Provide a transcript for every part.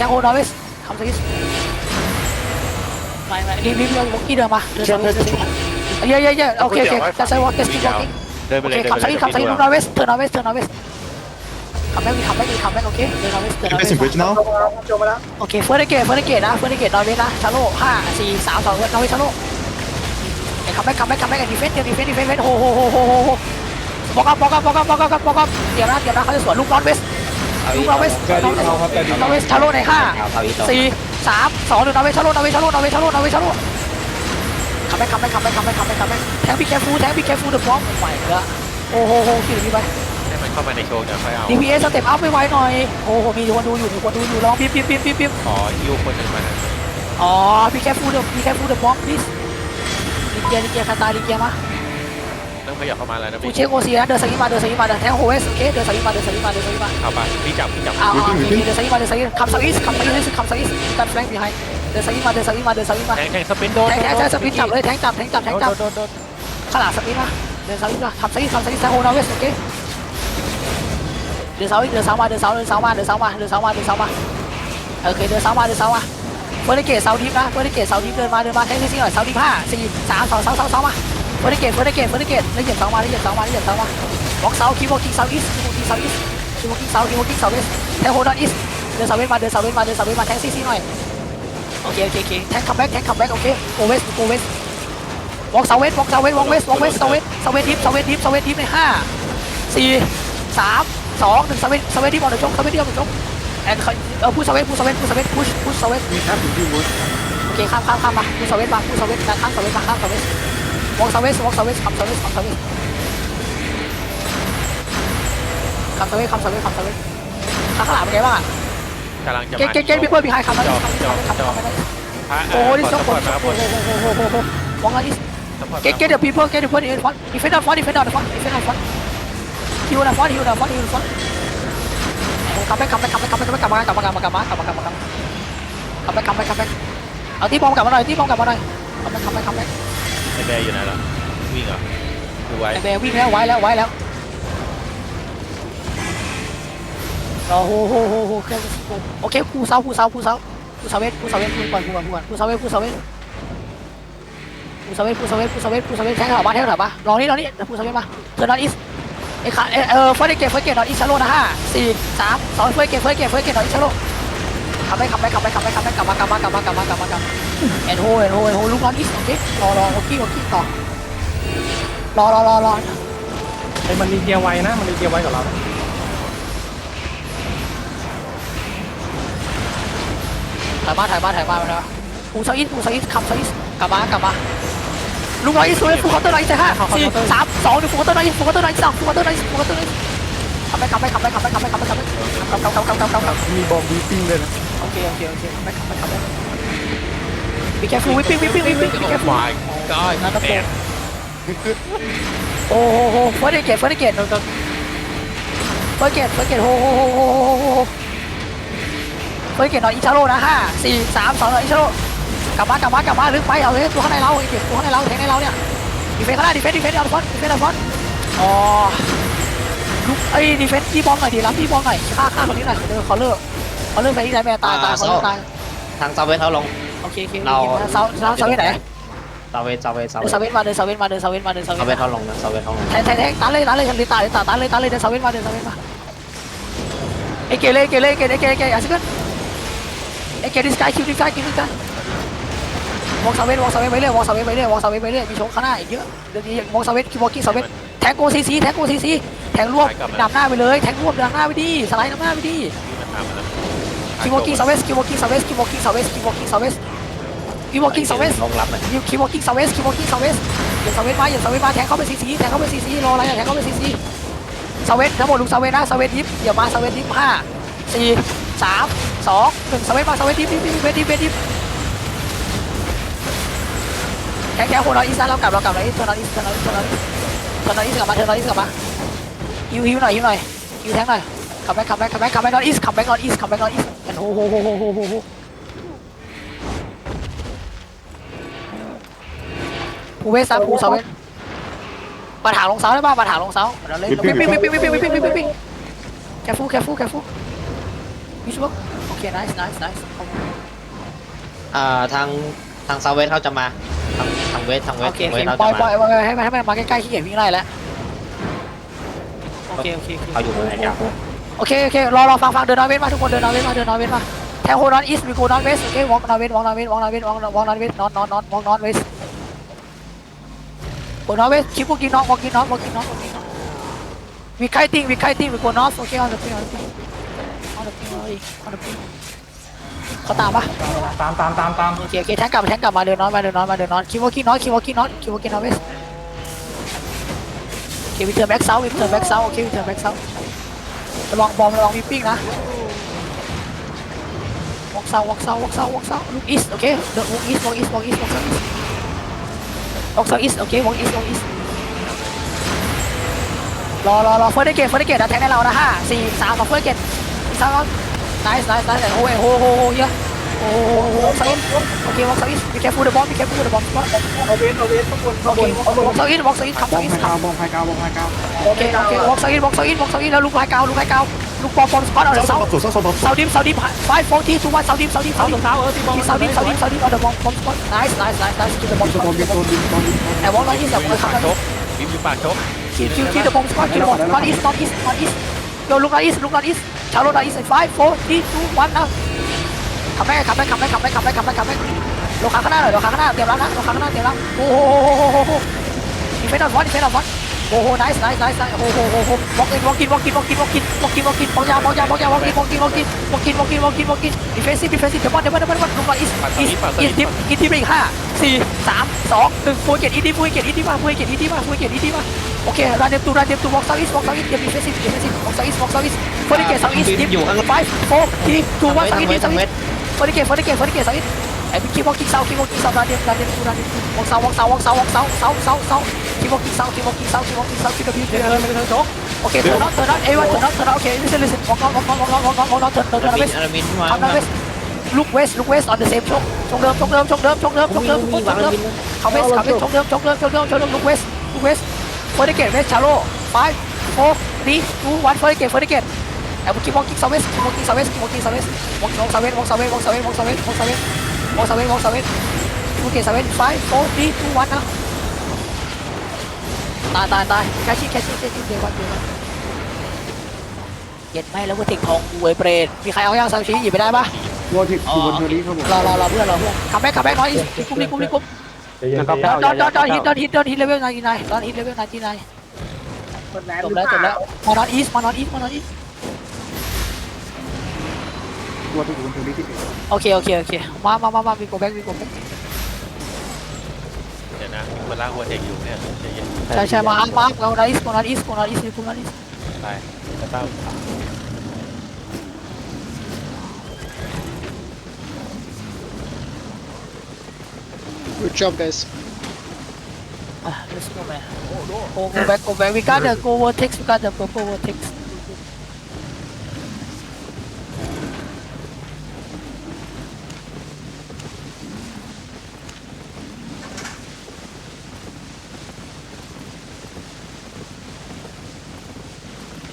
แทงโฮนอร์เวสคำสวิสไม่ไม่รีบรีบเดินวอกกี้เดินมาเดินสวิสเยอะเยอะเยอะโอเคโอเคจะใช้วอกกี้สกิปวอกกี้เดินไปโอเลเคยเดินคำไปสเลวิยสคำสวิสนอร์เวสเทิร์นนอร์เวสเทิร์นนอร์เวสเทิร์นนอร์เวสคำแบ็กมีคำแบ็กมีคำแบ็กโอเคเดินนอร์เวสเทิร์นนอร์เว Guys ส in bridge now. โอเคเฟิร์สเกตเฟิร์สเกตนะเฟิร์สเกตนอร์เวสนะชาโลห้าสี่สามสองนอร์เวสชาโลไอ้คำแบ็กคำแบ็กคำแบ็กดีเฟนต์ดีเฟนต์ดีเฟนต์โฮโฮโฮโฮโฮบอกกับบอกกับบอกกับบอกกับบอกกับเดี๋ยวนะเดี๋ยวนะเขาจะสวนลูกนอร์เวส ลูกนอร์เวสนอร์เวสนอร์เวสชาโลในห้าสี่สามสองหนึ่งนอร์เวย์ชาโลนอร์เวย์ชาโลนอร์เวย์ชาโลนอร์เวย์ชาโลคับ็คคับ็คคับ็คคับ็คคับ็คคับ็คแทงพี่แคฟูแทงพี่แคฟูเดือะฟอร์มใหม่ละโอ้โหโหขี่ดีไปให้มันเข้ามาในโชว์เดี๋ยวค่อยเอา DPS สเต็ปอัพไม่ไหวหน่อย โอ้โหมีคนดูอยู่มีคนดูอยู่ลองปิ๊บปิ๊บปิ๊บปิ๊บปิ๊บขอยิ้วคนหนึ่งมาอ๋อพี่แคฟูเดือะพี่แคฟูเดือะฟอร์ม please ดีเกียร์ดีเกียร์คาตาดีเกียร์มา ต้องขยับเข้ามาแล้วนะกูพี่เช็คโอซีนะเดินสกิมาเดินสกิมาเดินแทงโฮเวสโอเคเดินสกิมาเดินสกิมาเดินสกิมาเอาไปพี่จับพี่จับอ้าวอ้าวเดินสกิมาเดินสกิมาคัมสกิสคัมสกิสคัมสกิสกันแฟลงบีไฮเดินสกิมาเดินสกิมาเดินสกิมาแทงแทงสปินโดนแทงแทงแทงสปินจับเลยแทงจับแทงจับแทงจับโดนโดนขลาดสปินมาเดินเสาอีกมาทำสปินทำสปินแซงโฮนาเวสโอเคเดินเสาอีกเดินเสามาเดินเสาเดินเสามาเดินเสามาเดินเสามาเดินเสามาโอเคเดินเสามาเดินเสามาเฟอร์นิเกตเสาดิฟนะเฟอร์นิเกตเสาดิฟเดินมาเดินมาแทงที่ซิ่งหน่อยเสาดิฟห้าสี่สามสองเสาเสาเสามา เฟอร์นิเกตเฟอร์นิเกตเฟอร์นิเกตแล้วเหยียบเสามาแล้วเหยียบเสามาแล้วเหยียบเสามาบล็อกเสาคีบวอกิ้งเสาอีสคีบวอกิ้งเสาอีสคีบวอกิ้งเสาคีบวอกิ้งเสาเวสแทงโฮดอนอีสเดินเสาเวสมาเดินเสาเวสมาเดินเสาเวสมาแทงซีซีหน่อยโอเคโอเคโอเคแทงคัมแบ็กแทงคัมแบ็กโอเคโอเวสโอเวสวอกเซาเวสวอกเซาเวสวอกเวสวอกเวสเซาเวสเซาเวสดิฟเซาเวสดิฟเซาเวสดิฟในห้าสี่สามสองหนึ่งเซาเวสเซาเวสดิฟออกเดอะชกเซาเวสดิฟออกเดอะชกแอนเออพูดเซาเวสพูดเซาเวสพูดเซาเวสพุชพุชเซาเวส We have to do wood. โอเคข้ามข้ามข้ามมาพูดเซาเวสมาพูดเซาเวสการข้ามเซาเวสมาข้ามเซาเวส วอกเซาเวสวอกเซาเวสขับเซาเวสขับเซาเวสขับเซาเวสขับเซาเวสขับเซาเวสข้างหลังเป็นไงบ้างกำลังจะเกตเกตเกตพี่เพื่อนพี่ไฮขับมาขับมาขับมาขับมาพระโอ้โหนี่ขสอองสคปอนร์ตมาครับโอ้โหโอ้โหโอ้โหมองอันนี้สปอร์ต Get get the people, get the people in front. Defend up front, defend up front, defend up front. Heal up front, heal up front, heal up front. Come back, come back, come back, come back, come back, come back, come back, come back, come back, come back, come back. Come back, come back, come back. เอาที่บอมกลับมาหน่อยที่บอมกลับมาหน่อย come back, come back, come back. ไอแบร์อยู่ไหนล่ะวิ่งเหรอดูไว้ไอแบร์วิ่งแล้วไว้แล้วไว้แล้วโอ้โหโหโหโหโอเคผู้เซาผู้เซาผู้เซาผู้เซาเวทผู้เซาเวทผู้ก่อนผู้ก่อนผู้ก่อนผู้เซาเวทผู้เซาเวทผู้เซาเวทผู้เซาเวทผู้เซาเวทผู้เซาเวทแทงเขามาแทงเขามาลอนี่ลอนี่ผู้เซาเวทมาเทอร์นอนอีสไอ้ขาเออเออเฟิร์สเกตเฟิร์สเกตนอนอิชาโร่นะห้าสี่สามสองเฟิร์สเกตเฟิร์สเกตเฟิร์สเกตนอนอิชาโร่ ขับไปขับไปขับไปขับไปขับไปกลับมากลับมากลับมากลับมากลับมากลับมาเอ็นโฮเอ็นโฮเอ็นโฮลูกน้อนอิสโอเครอรอโอเคโอเคต่อรอรอรอรอไอ้มันมีเกียร์ไว้นะมันมีเกียร์ไวกับเราถ่ายมาถ่ายมาถ่ายมาไปแล้วปูซาอิสปูซาอิสขับซาอิสกลับมากลับมาลูกนอนอิสเลยฟูคอเตอร์นอนอิสห้าสี่สามสองหนึ่งฟูคอเตอร์นอนอิสฟูคอเตอร์นอนอิสองฟูคอเตอร์นอนอิสฟูคอเตอร์นอนอิสขับไปขับไปขับไปขับไปขับไปขับไปขับไปขับขับขับขับขับขับขับมีบอมบีปิ้งเลยนะ โอเคโอเคโอเคขับไปขับไปขับไป Be careful whipping whipping whipping be โอ้ careful my god นั่นตะโกแอนโอ้โหโหเฟิร์สเกตเฟิร์สเกตเฟิร์สเกตเฟิร์สเกตโหโหโหโหโหโหเฟิร์สเกตหน่อยอิชาโร่นะห้าสี่สามสองหน่อยอิชาโร่กลับมากลับมากลับมาลึกไปเอาเลยตัวข้างในเราไอ้เด็กตัวข้างในเราแทงในเราเนี่ยดีเฟนข้างหน้าดีเฟนดีเฟนเอาฟอนดีเฟนเอาฟอนอ๋อลุกไอ้ดีเฟนที่บอลหน่อยดีรับที่บอลหน่อยฆ่าฆ่าคนนี้หน่อยเดี๋ยวเขาเลิก เขาเลิกไปที่ไหนแม่ตายตายเขาเลิกตายทางเซาเวสเขาลง โอเคโอเคเราเซาเซาเซาที่ไหนเซาเวสเซาเวสเซาเดิเวนสเซเว่นมาเดินเซเว่นมาเดินเซเว่นมาเดินเซเซาเว่นเวสมาเขาลงนะเซาเวสเขาลงแทงแทงแทงตันเลยตันเลยฉันลิตาลิตาตันเลยตันเลยเดินเซเว่นมาเดินเซเว่นมาเอเกเล่เกเล่เกเล่เกเล่เกเล่อาซิกันเอเกดิสกายคิวดิสกายคิวดิสกายวอล์กเซเว่นวอล์กเซเว่นไปเรื่อยวอล์กเซเว่นไปเรื่อยวอล์กเซเว่นไปเรื่อยมีโชว์ข้างหน้าอีกเยอะเดี๋ยวนี้วอล์กเซเว่นคิววอล์กิ้งเซเว่นแทงโกซีซีแทงโกซีซีแทงรวบนำหน้าไปเลยแทงรวบนำหน้าไปดิสไลด์นำหน้าไปดิ คิวว walking southwest keep walking southwest keep walking southwest keep walking ซเวสลงรับเลย keep walking southwest keep walking southwest อย่าซเวสมาอย่า southwest มาแทงเข้าไปซีซีแทงเข้าไปซีซีรออะไรอะแทงเข้าไปซีซีเซเวสทั้งหมดลุงเซเวสนะ southwest ยิปอย่ามาเซเวสยิปห้าสี่สามสองหนึ่งเซเวสมาเซเวสยิปยิปยิปยิปยิปแข็งแข็งคนเราอีสานเรากลับเรากลับเราอีสนเรอีสานเราอีสานเราอีสานเราอีสกลับมาเธอเราอีสกลับมาฮิวฮิวหน่อยฮิวหน่อยฮิวแทงหน่อยขับแบ็คขับแบ็คขับแบ็คขับแบ็คนอนอีสขับแบ็คนอนอีสขับแบ็คนอนอีส โอ้โหโหโหโหโหโหผูเวสาผูเซเว่นปะถาลงเสาได้ป่ะปะถาลงเสาเราเล่นปิ๊งปิ๊งปิ๊งปิ๊งปิ๊งปิ๊งปิ๊งปิ๊งปิ๊งแคฟูแคฟูแคฟูวิชวลโอเคเค nice nice nice อ่าทางทางเซาเวสเขาจะมาทางทางเวสทางเวโอเคทาโอเคปล่อยปล่อยให้มันให้มันมาใกล้ๆขี้เกียจวิ่งไล่แล้วโอเคโอเคเขาอยู่บนไหนครับ โอเคโอเครอรอฟังฟังเดินนอร์เวสมาทุกคนเดินนอร์เวสมาเดินนอร์เวสมาแทงโฮนอนอีสมีโกนอร์เวสโอเควอล์กนอร์เวสวอล์กนอร์เวสวอล์กนอร์เวสวอล์กวอล์กนอร์เวสนอนนอนนอนวอล์กนอร์เวสโกนอร์เวสคิปวอล์กินนอตวอล์กินนอตวอล์กินนอตวอล์กินนอตวีไคติ้งวีไคติ้งวีโกนอสโอเคออนเดอะปิ้งออนเดอะปิ้งออนเดอะปิ้งออนเดอะปิ้งเขาตามปะตามตามตามตามโอเคโอเคแทงกลับแทงกลับมาเดินนอนมาเดินนอนมาเดินนอนคิวอกินนอตคิวอกินนอตคิวอกินนอตเวสโอเควิเทอร์แบ็กเซาวิเทอร์แบ็กเซาโอเควิเทอร์แบ็กเซา ระวังบอมระวังมีปิ้งนะวอกเซาวอกเซาวอกเซาวอกเซาลูกอีสโอเคเดินวอกอีสวอกอีสวอกอีสวอกเซาอีสวอกเซาอีสโอเควอกอีสวอกอีสรอรอรอเฟิร์สเกตเฟิร์สเกตนะแทงให้เรานะห้าสี่สามสองเฟิร์สเกตสามไนส์ไนส์ไนส์โอ้ยโหโหโหเยอะ โอ้โหวอกเซาอินโอเควอกเซาอิสมีแคฟูเดอะบอลมีแคฟูเดอะบอลเอาเวสเอาเวสข้างบนโอเควอกเซาอินวอกเซาอินขับเซาอินขับบองไฮกาวบองไฮกาวโอเคโอเควอกเซาอินวอกเซาอินวอกเซาอินแล้วลูกไล่เกาลูกไล่เกาลูกปอมปอมสปอตเอาเดี๋ยวเซาถูกต้องสอบเซาดิมเซาดิมไฟโฟร์ทีทูวันเซาดิมเซาดิมเท้าเซาดิมเท้าเออเซาดิมเซาดิมเซาดิมเอาเดี๋ยวบอมบอมสปอต nice nice nice nice คิวเดอะบอมสปอตบินโดนบินโดนบินแต่วอลน้อยที่เสียบเลยครับชกบิมอยู่ปากชกคิวคิวคิวเดอะบอมสปอตคิวเดอะบอมนอตอีสนอตอีสนอตอีสโยลูกนอตอีสลูกนอตอีสชาโลอตอีสไฟโฟร์ทีทูวันนะ ขับไปขับไปขับไปขับไปขับไปขับไปขับไปลงขาข้างหน้าหน่อยลงขาข้างหน้าเตรียมแล้วนะลงขาข้างหน้าเตรียมแล้วโอ้โหดีเฟนต์ออนฟอนดีเฟนต์ออนฟอนโอ้โห nice nice nice nice โอ้โหโอ้โหวอล์กอินวอล์กอินวอล์กอินวอล์กอินวอล์กอินวอล์กอินวอล์กอินวอล์กยาววอล์กยาววอล์กยาววอล์กอินวอล์กอินวอล์กอินวอล์กอินวอล์กอินวอล์กอินวอล์กอินดีเฟนซีฟดีเฟนซีฟเดี๋ยวบอลเดี๋ยวบอลเดี๋ยวบอลเดี๋ยวบอลลงมาอีสอีสอีสทิปอีสทิปอีกห้าสี่สามสองหนึ่งฟูเกตอีดีฟูเกตอีดีมาฟูเกตอีดีมาฟูเกตอีดีมาโอเครันเดมตูรันเดมตูวอล์กเซาอีสวอล์กเซาอีสเดี๋ยวดีเฟนซีฟดีเฟนซีฟวอล์กเซาอีสวอล์กเซาอีสฟูเกตเซาอีสทิปไฟโฟทีทูวันเซาทางอีสเวสเซาทางอีเวสส ฟอร์ดิเกตฟอร์ดิเกตฟอร์ดิเกตเซาอินไอ้พี่คิดว่าคิกเซาคิดว่าคิกเซาดาเดียมดาเดียมดูดาเดียมวอกเซาวอกเซาวอกเซาวอกเซาเซาเซาเซาคิดว่าคิกเซาคิดว่าคิกเซาคิดว่าคิกเซาคิดว่าคิกเดิเซานไม่ได้เทิงโจ๊กโอเคเทิร์นน็อตเทิร์นน็อตเอ้ยว่าเทิร์นน็อตเทิร์นน็อตโอเค listen listen วอกน็อตวอกน็อตวอกน็อตวอกน็อตวอกน็อตเทิร์นเทิร์นอาเทิร์นราเวมินสอารามินมาทำนะเวสลุกเวสลุกเวส on the same ชกชกเดิมชกเดิมชกเดิมชกเดิมชกเดิมชมีกเดิมมีชกวางเดิมมินเขาเวสเขาเวสชกเดิมชกเดิมชกเดิมชกเดิมลุกเวสลุกเวสฟอร์ดิเกตเวสชาโล five four three two one ฟอร์ดิเกตฟอร์ดิเกต ไอ้พวกคิดว่าคิกเซาเวสคิดว่าคิกเซาเวสคิดว่าคิกเซาเวสวอกซาเวสวอกซาเวสวอกซาเวสวอกซาเวสวอกซาเวสวอกซาเวสวอกซาเวสโอเคสเวนไฟโฟร์ทีทูวันนะตายตายตายแคชชี่แคชชี่แคชชี่เดี๋ยววันเดี๋ยววันเย็นไหมแล้วก็ติกทองกูไอ้เปรตมีใครเอาย่างซาชิหยิบไปได้ปะวอทิกอยู่บนเทอร์รี่ครับผมรอรอรอเพื่อนรอเพื่อนคัมแบ็กคัมแบ็กน้อยกุ๊บนี่กุ๊บนี่กุ๊บนะครับดอนดอนดอนฮิตดอนฮิตดอนฮิตเลเวลไนน์ไนน์ดอนฮิตเลเวลไนน์ไนน์จบแล้วจบแล้วมานอนอีสมานอนอีสมานอนอีส วอทิกอยู่บนเทอร์รี่ที่เอ็ดโอเค โอเค โอเค มามามามาวีโกแบ็กวีโกแบ็กเดี๋ยวนะมันล่างหัวเทคอยู่เนี่ยใจเย็นใช่ใช่มาอัพมาอัพเอานอนอีสมานอนอีสมานอนอีสมานอนอีสไปจะต้อง Good job, guys. Ah, let's go, man. Go, go back, go back. We got the go vortex. We got the purple vortex.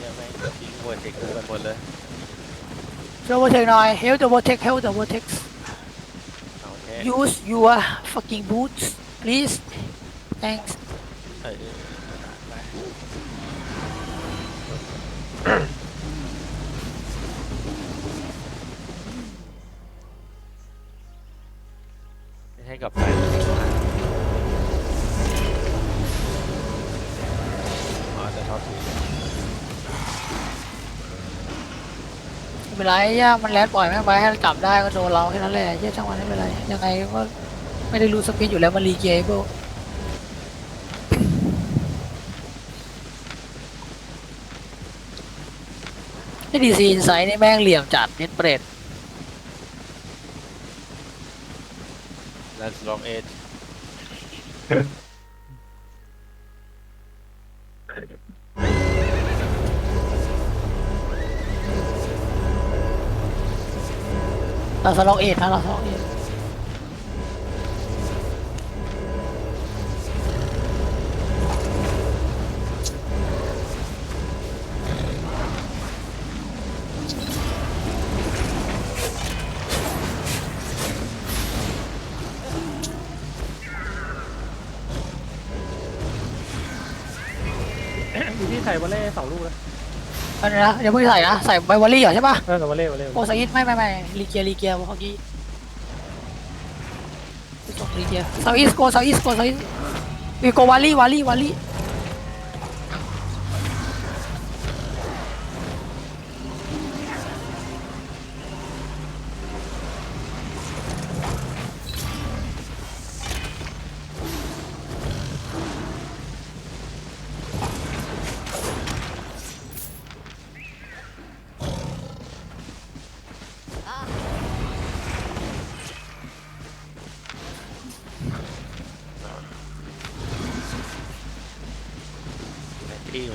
Yeah, man. ทิ้งหัวเทคกูกันหมดเลย The vortex now. Hold the vortex. Hold the vortex. โอเค Use your fucking boots, please. Thanks. เออไปให้กับไปอ๋อจะชอบคุย ไม่เป็นไรย่ามันแลดปล่อยแม่งไปให้จับได้ก็โดนเราแค่นั้นแหละเย่าช่างมันไม่เป็นไรยังไงก็ไม่ได้รู้สปีดอยู่แล้วมันรีเกมเบิลไอ้ดีซีอินไซด์นี่แม่งเหลี่ยมจัดเน็ตเปรต That's long edge เราสล็อกเอ็ดนะเราสล็อกเอ็ดที่ไข่บอลเล่สองลูกแล้ว อันนี้นะเดี๋ยวเพิ่งใส่นะ ใส่ใบวอลลี่เหรอใช่ป่ะเออกับวอลเล่วอลเล่โอ้สอิทไม่ไม่ไม่รีเกียร์รีเกียร์เมื่อกี้ส่งรีเกียร์เซาอีสโกเซาอีสโกเซาอีสวีโกวาลี่วาลี่วาลี่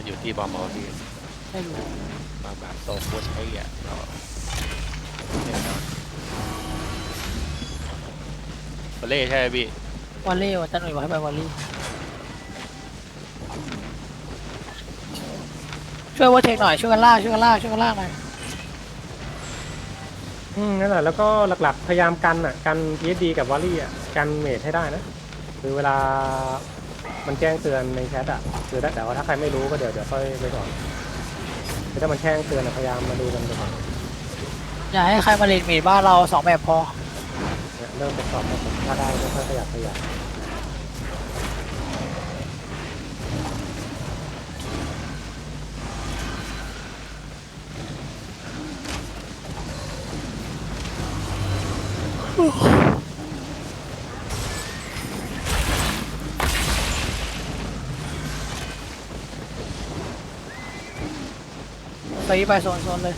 มันอยู่ที่บอมเอาที่ไม่รู้มาแบบโตโคชไอ้อะเราเนี่ยเนาะวอลเล่ใช่ไหมพี่วาเล่ว่าจะหน่วยบอกให้ไปวาลี่ช่วยว่าเทคหน่อยช่วยกันลากช่วยกันลากช่วยกันลากหน่อยอืมนั่นแหละแล้วก็หลักๆพยายามกันอะกัน PSD กับวอลลี่อะกันเมทให้ได้นะ คือเวลา มันแจ้งเตือนในแชทอะคือได้แต่ว่าถ้าใครไม่รู้ก็เดี๋ยวเดี๋ยวค่อยไปก่อนคือถ้ามันแจ้งเตือนอะพยายามมาดูกันไปก่อนอย่าให้ใครมาเลนเมดบ้านเราสองแบบพอเนี่ยเริ่มไปสอบกันถ้าได้ก็ค่อยขยับขยับไปไปโซ นโซนเลย